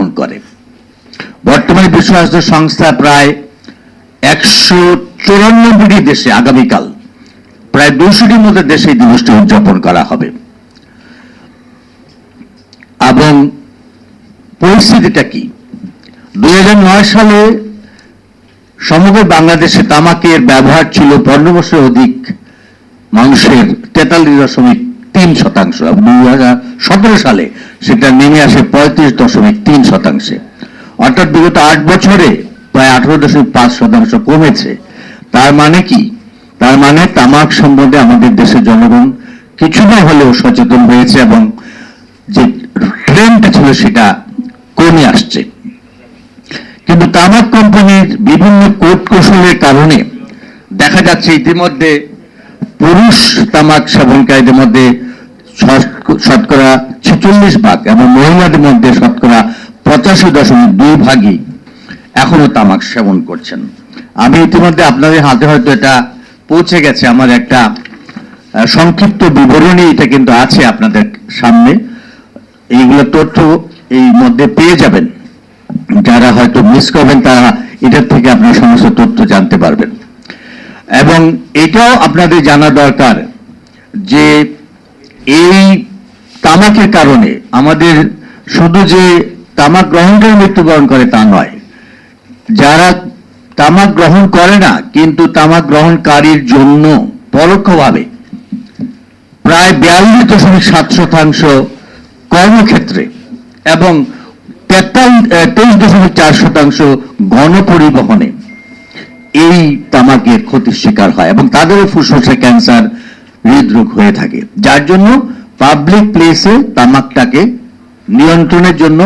গ্রহণ করে। বর্তমানে বিশ্ব স্বাস্থ্য সংস্থা প্রায় একশো চুরানব্বইটি দেশে আগামীকাল প্রায় দুশোটির মধ্যে দেশে এই দিবসটি উদযাপন করা হবে। এবং পরিস্থিতিটা কি? দুই নয় সালে সমগ্র বাংলাদেশে তামাকের ব্যবহার ছিল পনেরো বছর অধিক মানুষের তেতাল্লিশ দশমিক তিন শতাংশ দুই হাজার সালে সেটা নেমে আসে পঁয়ত্রিশ দশমিক তিন শতাংশে। অর্থাৎ বিগত আট বছরে প্রায় আঠারো দশমিক পাঁচ শতাংশ কমেছে। তার মানে কি? তার মানে তামাক সম্বন্ধে আমাদের দেশের জনগণ কিছুটা হলেও সচেতন হয়েছে এবং যে ট্রেন্ড ছিল সেটা কমে আসছে। কিন্তু তামাক কোম্পানির বিভিন্ন কোট কৌশলের কারণে দেখা যাচ্ছে ইতিমধ্যে পুরুষ তামাক সেবনকারীদের মধ্যে শতকরা ছেচল্লিশ ভাগ এবং মহিলাদের মধ্যে শতকরা পঁচাশি দশমিক দুই ভাগই এখনও তামাক সেবন করছেন। আমি ইতিমধ্যে আপনাদের হাতে হয়তো এটা পৌঁছে গেছে, আমার একটা সংক্ষিপ্ত বিবরণী এটা কিন্তু আছে আপনাদের সামনে। এইগুলো তথ্য এই মধ্যে পেয়ে যাবেন। যারা হয়তো মিস করবেন, তারা এটার থেকে আপনার সমস্ত তথ্য জানতে পারবেন। এবং এটাও আপনাদের জানা দরকার যে এই তামাকের কারণে আমাদের শুধু যে তামাক গ্রহণ করে মৃত্যুবরণ করে তা নয়, যারা তামাক গ্রহণ করে না, কিন্তু তামাক গ্রহণকারীর জন্য পরোক্ষভাবে প্রায় বিয়াল্লিশ দশমিক সাত শতাংশ কর্মক্ষেত্রে এবং তেতাল তেইশ দশমিক চার শতাংশ গণপরিবহনে এই তামাকের ক্ষতির শিকার হয় এবং তাদেরও ফুসফুসে ক্যান্সার হৃদরোগ হয়ে থাকে। যার জন্য পাবলিক প্লেসে তামাকটাকে নিয়ন্ত্রণের জন্য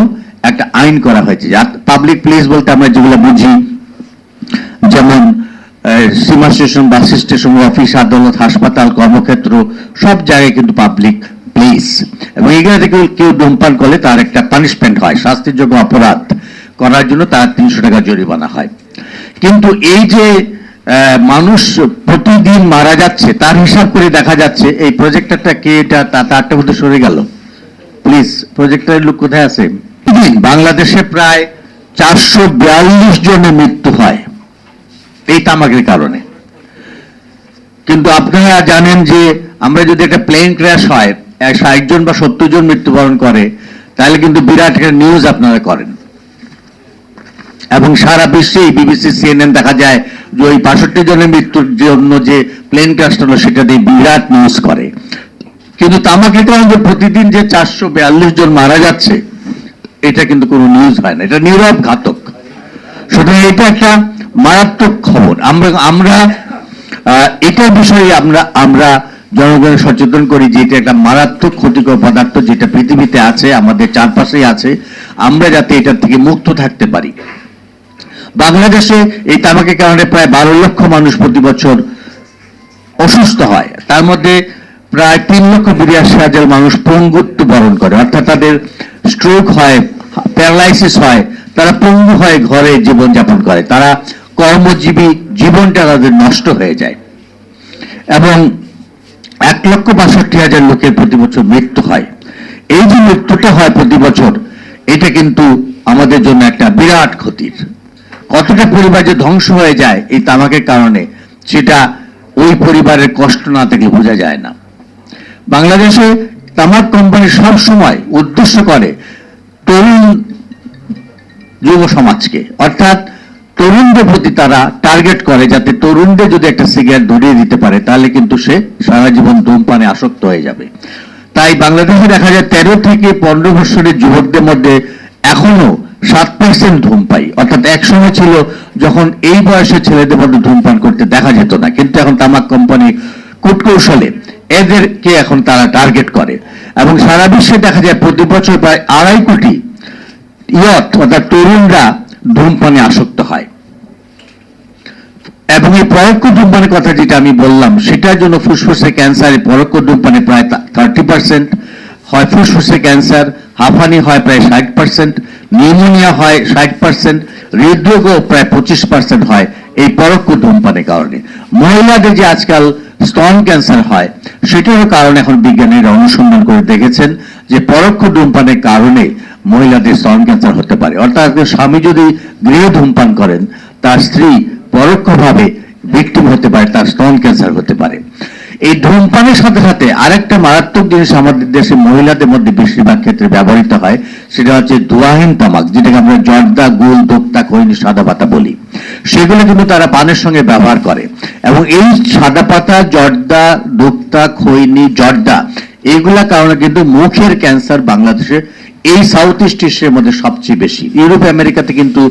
একটা আইন করা হয়েছে। পাবলিক প্লেস বলতে আমরা যেগুলো বুঝি, যেমন সীমা স্টেশন বাস স্টেশন অফিস আদালত, হাসপাতাল, কর্মক্ষেত্র, সব জায়গায় কিন্তু পাবলিক প্লেস এবং এখানে থেকে কেউ ধূমপান করলে তার একটা পানিশমেন্ট হয় শাস্তিযোগ্য অপরাধ করার জন্য তার তিনশো টাকা জরিমানা হয়। কিন্তু এই যে মানুষ প্রতিদিন মারা যাচ্ছে, তার হিসাব করে দেখা যাচ্ছে, এই প্রজেক্টরটা কে এটা, তা- তারটা মধ্যে সরে গেল। প্লিজ প্রজেক্টরের লোক কোথায় আছে? বাংলাদেশে প্রায় চারশো বিয়াল্লিশ জনের মৃত্যু হয়, এই তামাকের কারণে। কিন্তু আপনারা জানেন যে, আমরা যদি একটা প্লেন ক্র্যাশ হয় ষাট জন বা সত্তর জন মৃত্যুবরণ করে, তাহলে কিন্তু বিরাট একটা নিউজ আপনারা করেন। এবং সারা বিশ্বে বিবিসি সিএনএন দেখা যায় যে ওই বাষট্টি জনের মৃত্যুর জন্য যে প্লেন ক্র্যাশ হলো, সেটা দিয়ে বিরাট নিউজ করে। কিন্তু কারণে যে প্রতিদিন যে চারশো বিয়াল্লিশ জন মারা যাচ্ছে, এটা কিন্তু কোনো নিউজ হয় না। এটা নীরব ঘাতক। সুতরাং এটা একটা মারাত্মক খবর। আমরা আমরা এটার বিষয়ে আমরা আমরা জনগণের সচেতন করি যে এটা একটা মারাত্মক ক্ষতিকর পদার্থ যেটা পৃথিবীতে আছে, আমাদের চারপাশেই আছে। আমরা যাতে এটার থেকে মুক্ত থাকতে পারি। বাংলাদেশে এই তামাকের কারণে প্রায় বারো লক্ষ মানুষ প্রতি বছর অসুস্থ হয়। তার মধ্যে প্রায় তিন লক্ষ বিরাশি হাজার মানুষ পঙ্গুত্ব বরণ করে। অর্থাৎ তাদের স্ট্রোক হয় প্যারালাইসিস হয়, তারা পঙ্গু হয়ে ঘরে জীবনযাপন করে। তারা কর্মজীবী জীবনটা তাদের নষ্ট হয়ে যায়। এবং এক লক্ষ বাষট্টি হাজার লোকের প্রতি বছর মৃত্যু হয়। এই যে মৃত্যুটা হয় প্রতি বছর, এটা কিন্তু আমাদের জন্য একটা বিরাট ক্ষতির। কতটা পরিবার যে ধ্বংস হয়ে যায় এই তামাকের কারণে, সেটা ওই পরিবারের কষ্ট না থেকে বোঝা যায় না। বাংলাদেশে তামাক কোম্পানি সব সময় উদ্দেশ্য করে তরুণ যুব সমাজকে। অর্থাৎ তরুণদের প্রতি তারা টার্গেট করে যাতে তরুণদের যদি একটা সিগারেট ধরিয়ে দিতে পারে, তাহলে কিন্তু সে সারা জীবন ধূমপানে আসক্ত হয়ে যাবে। তাই বাংলাদেশে দেখা যায়, তেরো থেকে পনেরো বছরের যুবকদের মধ্যে এখনও সাত পার্সেন্ট ধূমপাই অর্থাৎ এক সময় ছিল যখন এই বয়সের ছেলেদের মধ্যে ধূমপান করতে দেখা যেত না। কিন্তু এখন তামাক কোম্পানি কূটকৌশলে এদেরকে এখন তারা টার্গেট করে। এবং সারা বিশ্বে দেখা যায় প্রতি বছর প্রায় আড়াই কোটি ইয়ত, অর্থাৎ তরুণরা ধূমপানে আসক্ত হয়। এবং এই পরোক্ষ ধূমপানের কথা যেটা আমি বললাম, সেটার জন্য ফুসফুসে ক্যান্সারে পরোক্ষ ধূমপানে প্রায় থার্টি পার্সেন্ট হয় ফুসফুসে ক্যান্সার, হাঁফানি হয় প্রায় ষাট পার্সেন্ট নিউমোনিয়া হয় ষাট পার্সেন্ট হৃদরোগও প্রায় পঁচিশ পার্সেন্ট হয় এই পরোক্ষ ধূমপানের কারণে। মহিলাদের যে আজকাল স্তন ক্যান্সার হয়, সেটারও কারণ এখন বিজ্ঞানীরা অনুসন্ধান করে দেখেছেন যে পরোক্ষ ধূমপানের কারণে মহিলাদের স্তন ক্যান্সার হতে পারে। অর্থাৎ স্বামী যদি গৃহ ধূমপান করেন, তার স্ত্রী পরোক্ষভাবে ভিক্টিম হতে পারে, তার স্তন ক্যান্সার হতে পারে। এই ধূমপানের সাথে সাথে আরেকটা মারাত্মক জিনিস আমাদের দেশে মহিলাদের মধ্যে বেশিরভাগ ক্ষেত্রে ব্যবহৃত হয়, সেটা হচ্ছে দোয়াহীন তামাক, যেটাকে আমরা জর্দা, গুল দোক্তা খৈনি, সাদা পাতা বলি। সেগুলো কিন্তু তারা পানের সঙ্গে ব্যবহার করে। এবং এই সাদা পাতা, জর্দা দোক্তা খৈনি, জর্দা এইগুলা কারণে কিন্তু মুখের ক্যান্সার বাংলাদেশে এই সাউথ ইস্ট এশিয়ার মধ্যে সবচেয়ে বেশি। ইউরোপ, আমেরিকাতে কিন্তু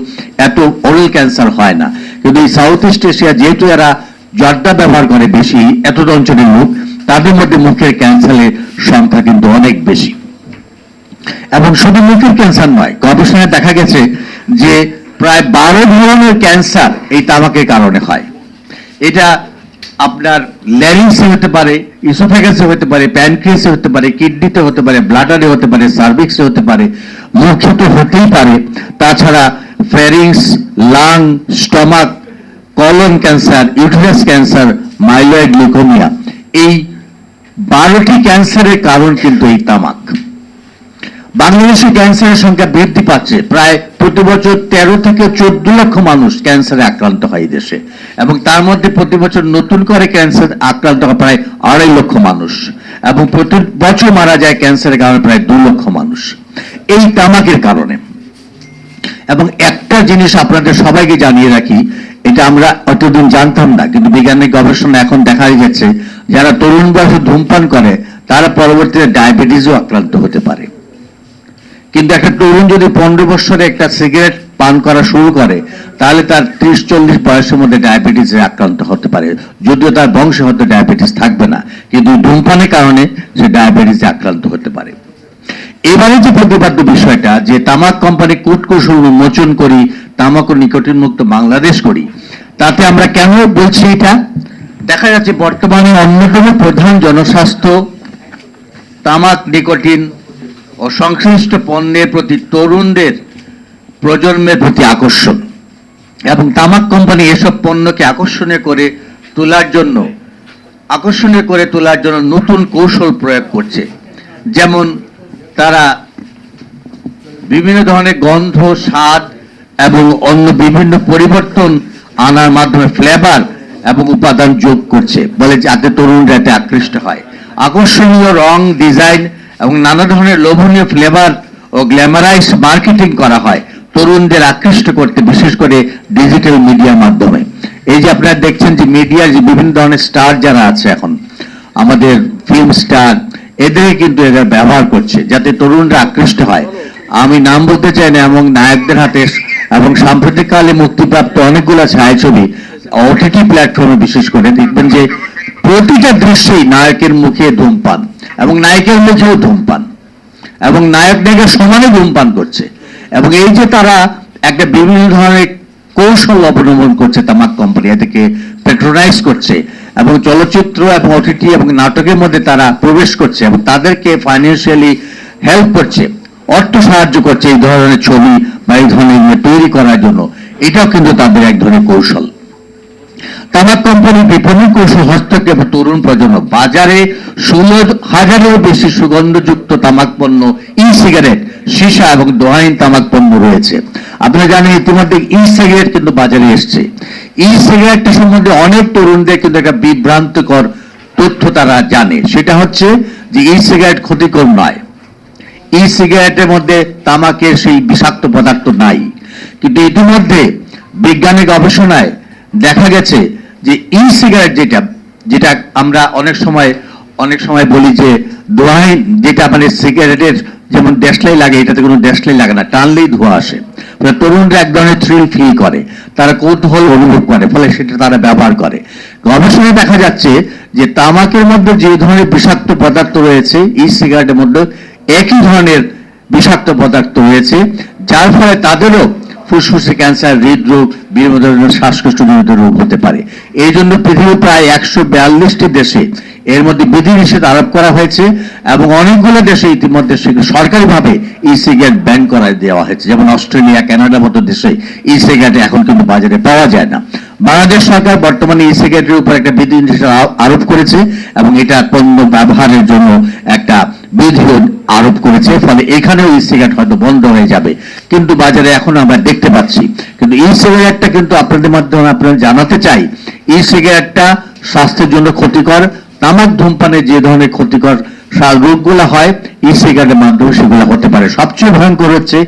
এত ওরাল ক্যান্সার হয় না। কিন্তু এই সাউথ ইস্ট এশিয়া যেহেতু এরা জর্দা ব্যবহার করে বেশি এত অঞ্চলের লোক, তাদের মধ্যে মুখের ক্যান্সারের সংখ্যা কিন্তু অনেক বেশি। এবং শুধু মুখের ক্যান্সার নয়, গবেষণায় দেখা গেছে যে প্রায় বারো ধরনের ক্যান্সার এই তামাকের কারণে হয়। এটা আপনার ল্যারিংসে হতে পারে ইসোফেগাসে হতে পারে প্যানক্রিয়াসে হতে পারে কিডনিতে হতে পারে ব্লাডারে হতে পারে সার্ভিক্সে হতে পারে, মুখে তো হতেই পারে। তাছাড়া pharynx lung stomach colon cancer uterus cancer myeloid leukaemia এই বারোটি ক্যান্সারের কারণ কিন্তু এই তামাক। বাংলাদেশে ক্যান্সারের সংখ্যা বৃদ্ধি পাচ্ছে। প্রায় প্রতি বছর তেরো থেকে চোদ্দ লক্ষ মানুষ ক্যান্সারে আক্রান্ত হয় দেশে। এবং তার মধ্যে প্রতি বছর নতুন করে ক্যান্সার আক্রান্ত হয় প্রায় আড়াই লক্ষ মানুষ। এবং প্রতি বছর মারা যায় ক্যান্সারের কারণে প্রায় দু লক্ষ মানুষ। এই তামাকের কারণে। এবং একটা জিনিস আপনাদের সবাইকে জানিয়ে রাখি এটা আমরা অতদিন জানতাম না, কিন্তু বিজ্ঞানের গবেষণা এখন দেখা যাচ্ছে যারা তরুণ বয়সে ধূমপান করে, তারা পরবর্তীতে ডায়াবেটিসও আক্রান্ত হতে পারে। কিন্তু একটা তরুণ যদি পনেরো বছরে একটা সিগারেট পান করা শুরু করে, তাহলে তার ত্রিশ চল্লিশ বয়সের মধ্যে ডায়াবেটিসে আক্রান্ত হতে পারে। যদিও তার বংশে হয়তো ডায়াবেটিস থাকবে না, কিন্তু ধূমপানের কারণে সে ডায়াবেটিসে আক্রান্ত হতে পারে। এবারে যে প্রতিপাদ্য বিষয়টা, যে তামাক কোম্পানি কূটকৌশল উন্মোচন করি তামাক ও নিকোটিন মুক্ত বাংলাদেশ করি। তাতে আমরা কেন বলছি এটা? দেখা যাচ্ছে বর্তমানে অন্যতম প্রধান জনস্বাস্থ্য, তামাক নিকোটিন ও সংশ্লিষ্ট পণ্যের প্রতি তরুণদের প্রজন্মের প্রতি আকর্ষণ এবং তামাক কোম্পানি এসব পণ্যকে আকর্ষণীয় করে তোলার জন্য আকর্ষণীয় করে তোলার জন্য নতুন কৌশল প্রয়োগ করছে। যেমন তারা বিভিন্ন ধরনের গন্ধ, স্বাদ এবং অন্য বিভিন্ন পরিবর্তন আনার মাধ্যমে ফ্লেভার এবং উপাদান যোগ করছে। বলে যাতে তরুণরা এতে আকৃষ্ট হয়। আকর্ষণীয় রং ডিজাইন এবং নানা ধরনের লোভনীয় ফ্লেভার ও গ্ল্যামারাইজ মার্কেটিং করা হয়। তরুণদের আকৃষ্ট করতে, বিশেষ করে ডিজিটাল মিডিয়ার মাধ্যমে। এই যে আপনারা দেখছেন যে মিডিয়ার যে বিভিন্ন ধরনের স্টার যারা আছে এখন, আমাদের ফিল্ম স্টার এদের কিন্তু এরা ব্যবহার করছে, যাতে তরুণরা আকৃষ্ট হয়। আমি নাম বলতে চাই না, এবং নায়কদের হাতে এবং সাম্প্রতিককালে মুক্তিপ্রাপ্ত অনেকগুলো ছায়াছবি ওটিটি প্ল্যাটফর্মে বিশেষ করে দেখবেন যে প্রতিটা দৃশ্যেই নায়কের মুখে ধূমপান এবং নায়কের মুখেও ধূমপান এবং নায়ক নায়িকা সমানে ধূমপান করছে এবং এই যে তারা একটা বিভিন্ন ধরনের কৌশল অবলম্বন করছে তামাক কোম্পানি, এদেরকে প্যাট্রোনাইজ করছে এবং চলচ্চিত্র এবং ওটিটি এবং নাটকের মধ্যে তারা প্রবেশ করছে এবং তাদেরকে ফাইন্যান্সিয়ালি হেল্প করছে। অর্থ সাহায্য করছে এই ধরনের ছবি বা এই ধরনের ইয়ে তৈরি করার জন্য। এটাও কিন্তু তাদের এক ধরনের কৌশল। তামাক কোম্পানি বিপণন কৌশল হস্তক্ষেপ তরুণ প্রজন্ম। বাজারে ষোলো হাজারেরও বেশি সুগন্ধযুক্ত তামাক পণ্য ই সিগারেট সীসা এবং দোহাইন তামাক পণ্য রয়েছে। আপনারা জানেন ইতিমধ্যে ই সিগারেট কিন্তু বাজারে এসছে। ই সিগারেটটা সম্বন্ধে অনেক তরুণদের কিন্তু একটা বিভ্রান্তকর তথ্য তারা জানে। সেটা হচ্ছে যে ই সিগারেট ক্ষতিকর নয়। ই সিগারেটের মধ্যে তামাকের সেই বিষাক্ত পদার্থ নাই। কিন্তু ইতিমধ্যে বিজ্ঞানিক গবেষণায় দেখা গেছে যে ই সিগারেট যেটা যেটা আমরা অনেক সময় অনেক সময় বলি যে দোয়াইন যেটা মানে সিগারেটের যেমন দেশলাই লাগে, এটাতে কোনো দেশলাই লাগে না, টানলেই ধোঁয়া আসে। ফলে তরুণরা এক ধরনের থ্রিল ফিল করে, তারা কৌতূহল অনুভব করে, ফলে সেটা তারা ব্যবহার করে। গবেষণায় দেখা যাচ্ছে যে তামাকের মধ্যে যে ধরনের বিষাক্ত পদার্থ রয়েছে ই সিগারেটের মধ্যে একই ধরনের বিষাক্ত পদার্থ হয়েছে, যার ফলে তাদেরও ফুসফুসে ক্যান্সার, হৃদরোগ বিভিন্ন ধরনের শ্বাসকষ্ট শ্বাসকষ্টজনিত রোগ হতে পারে। এই জন্য পৃথিবীর প্রায় একশো বিয়াল্লিশটি দেশে এর মধ্যে বিধিনিষেধ আরোপ করা হয়েছে এবং অনেকগুলো দেশে ইতিমধ্যে সরকারিভাবে ই সিগারেট ব্যান করা দেওয়া হয়েছে। যেমন অস্ট্রেলিয়া কানাডার মতো দেশে ই সিগারেট এখন কিন্তু বাজারে পাওয়া যায় না। বাংলাদেশ সরকার বর্তমানে ই সিগারেটের উপর একটা বিধি নিষেধ আরোপ করেছে এবং এটা পণ্য ব্যবহারের জন্য একটা বিধি আরোপ করেছে, ফলে এখানেও ই সিগারেট হয়তো বন্ধ হয়ে যাবে। কিন্তু বাজারে এখন আমরা দেখতে পাচ্ছি। কিন্তু ই সিগারেটটা কিন্তু আপনাদের মাধ্যমে আপনাদের জানাতে চাই ই সিগারেটটা স্বাস্থ্যের জন্য ক্ষতিকর, তামাক ধূমপানে যে ধরনের ক্ষতিকর রোগগুলো হয় ই সিগারেটের মাধ্যমে সেগুলো হতে পারে। সবচেয়ে ভয়ঙ্কর হচ্ছে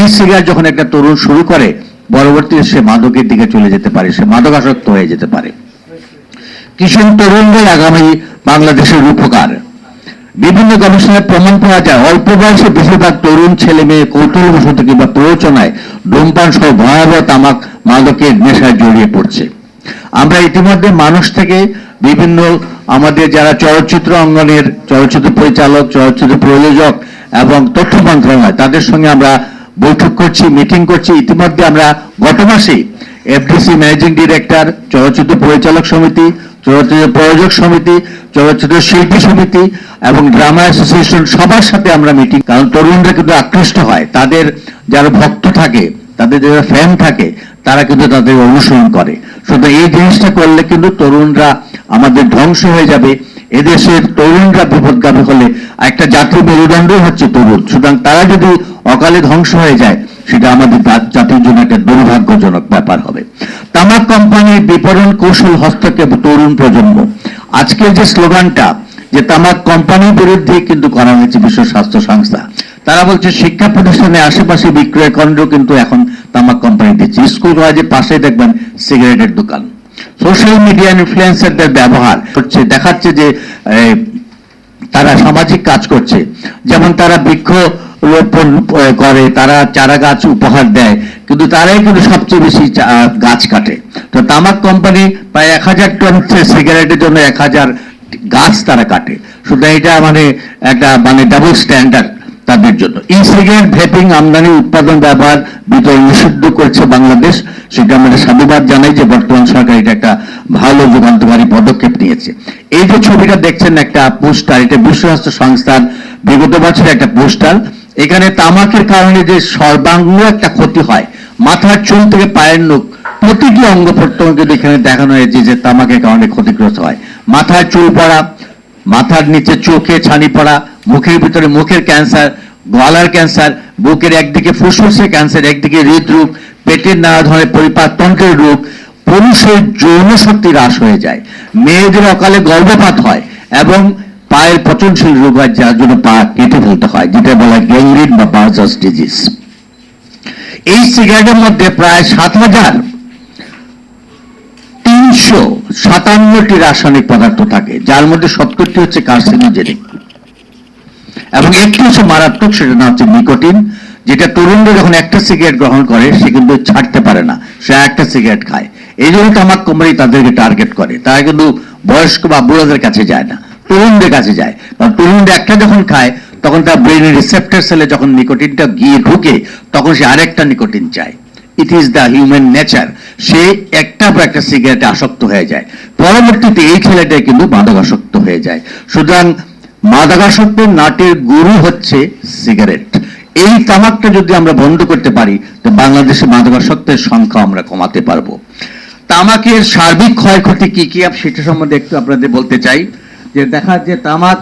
ই সিগারেট যখন একটা তরুণ শুরু করে, পরবর্তীতে সে মাদকের দিকে চলে যেতে পারে, সে মাদকাসক্ত হয়ে যেতে পারে। কিশোর তরুণদের আগামী বাংলাদেশের রূপকার। বিভিন্ন গবেষণায় প্রমাণ পাওয়া যায়, অল্প বয়সে বেশিরভাগ তরুণ ছেলে মেয়ে কৌতূহলবশত কিংবা প্ররোচনায় ধূমপান সহ ভয়াবহ তামাক মাদকের নেশায় জড়িয়ে পড়ছে। আমরা ইতিমধ্যে মানুষ থেকে বিভিন্ন আমাদের যারা চলচ্চিত্র অঙ্গনের, চলচ্চিত্র পরিচালক, চলচ্চিত্র প্রযোজক এবং তথ্য মন্ত্রণালয়, তাদের সঙ্গে আমরা বৈঠক করছি, মিটিং করছি। ইতিমধ্যে আমরা গত মাসেই এফডিসি ম্যানেজিং ডিরেক্টর, চলচ্চিত্র পরিচালক সমিতি চলচ্চিত্র প্রযোজক সমিতি, চলচ্চিত্র শিল্পী সমিতি এবং ড্রামা অ্যাসোসিয়েশন সবার সাথে আমরা মিটিং, কারণ তরুণরা কিন্তু আকৃষ্ট হয়। তাদের যারা ভক্ত থাকে, তাদের যারা ফ্যান থাকে, তারা কিন্তু তাদের অনুসরণ করে। সুতরাং এই জিনিসটা করলে কিন্তু তরুণরা আমাদের ধ্বংস হয়ে যাবে। এদেশের তরুণরা বিপদগামী হলে একটা জাতীয় মেরুদণ্ডই হচ্ছে তরুণ। সুতরাং তারা যদি অকালে ধ্বংস হয়ে যায় সেটা আমাদের জাতির জন্য একটা দুর্ভাগ্যজনক ব্যাপার হবে। তামাক কোম্পানির বিপণন কৌশল হস্তক্ষেপ তরুণ প্রজন্ম। আজকের যে স্লোগানটা, যে তামাক কোম্পানির বিরুদ্ধে কিন্তু করা হয়েছে বিশ্ব স্বাস্থ্য সংস্থা, তারা বলছে শিক্ষা প্রতিষ্ঠানের আশেপাশে বিক্রয় কেন্দ্র কিন্তু এখন তামাক কোম্পানি দিচ্ছে। স্কুল কলেজের পাশে দেখবেন সিগারেটের দোকান। সোশ্যাল মিডিয়া ইনফ্লুয়েন্সারদের ব্যবহার হচ্ছে দেখাচ্ছে যে তারা সামাজিক কাজ করছে। যেমন তারা বৃক্ষ রোপণ করে, তারা চারা গাছ উপহার দেয়। কিন্তু তারাই কিন্তু সবচেয়ে বেশি গাছ কাটে। তো তামাক কোম্পানি প্রায় এক হাজার টন সিগারেটের জন্য এক হাজার গাছ তারা কাটে। সুতরাং এটা মানে একটা মানে ডাবল স্ট্যান্ডার্ড তাদের জন্য। ই সিগারেট ভেপিং আমদানি উৎপাদন ব্যবহার বিতরণ নিষিদ্ধ করছে বাংলাদেশ। সেটা আমরা সাধুবাদ জানাই যে বর্তমান সরকার এটা একটা ভালো যুগান্তকারী পদক্ষেপ নিয়েছে। এই যে ছবিটা দেখছেন একটা পোস্টার, এটা বিশ্ব স্বাস্থ্য সংস্থার, বিগত বছরের একটা পোস্টার। এখানে তামাকের কারণে যে সর্বাঙ্গ একটা ক্ষতি হয়, মাথার চুল থেকে পায়ের নখ, প্রতিটি অঙ্গ প্রত্যঙ্গ এখানে দেখানো হয়েছে যে তামাকের কারণে ক্ষতিগ্রস্ত হয়। মাথার চুল পড়া, মাথার নিচে চোখে ছানি পড়া, মুখের ভিতরে মুখের ক্যান্সার, গলার ক্যান্সার, বুকের একদিকে ফুসফুসের ক্যান্সার, একদিকে হৃদরোগ, পেটের নানা ধরনের পরিপাকতন্ত্রের রোগ, পুরুষের যৌন শক্তি হ্রাস হয়ে যায়। মেয়েদের অকালে গর্ভপাত হয় এবং পায়ের পচনশীল রোগ হয়, যার জন্য পা কেটে ফেলতে হয় যেটা বলা গ্যাংরিন বা বার্জাস ডিজিজ এই সিগারেটের মধ্যে প্রায় সাত হাজার তিনশো সাতান্নটি রাসায়নিক পদার্থ থাকে, যার মধ্যে সত্তরটি হচ্ছে কার্সিনোজেনিক এবং একটি হচ্ছে মারাত্মক, সেটা না হচ্ছে নিকোটিন, যেটা তরুণরা যখন একটা সিগারেট গ্রহণ করে, সে কিন্তু ছাড়তে পারে না, সে একটা সিগারেট খায়। এই জন্য তামাক কোম্পানি তাদেরকে টার্গেট করে, তারা কিন্তু বয়স্ক বা বুড়োদের কাছে যায় না। তরুণদের কাছে যায়। কারণ তরুণরা একটা যখন খায়, তখন তার ব্রেনের রিসেপ্টার সেলে যখন নিকোটিনটা গিয়ে ঢুকে, তখন সে আরেকটা নিকোটিন চায়। It is the human nature সে একটা পর একটা সিগারেটে আসক্ত হয়ে যায়। পরবর্তীতে এই ছেলেটা কিন্তু মাদকাসক্ত হয়ে যায়। সুতরাং মাদকাসক্তের নাটের গুরু হচ্ছে সিগারেট এই তামাকটা যদি আমরা বন্ধ করতে পারি, তো বাংলাদেশে মাদকাসক্তের সংখ্যা আমরা কমাতে পারব। তামাকের সার্বিক ক্ষয়ক্ষতি কি কি, সেটা সম্বন্ধে একটু আপনাদের বলতে চাই। যে দেখা যে তামাক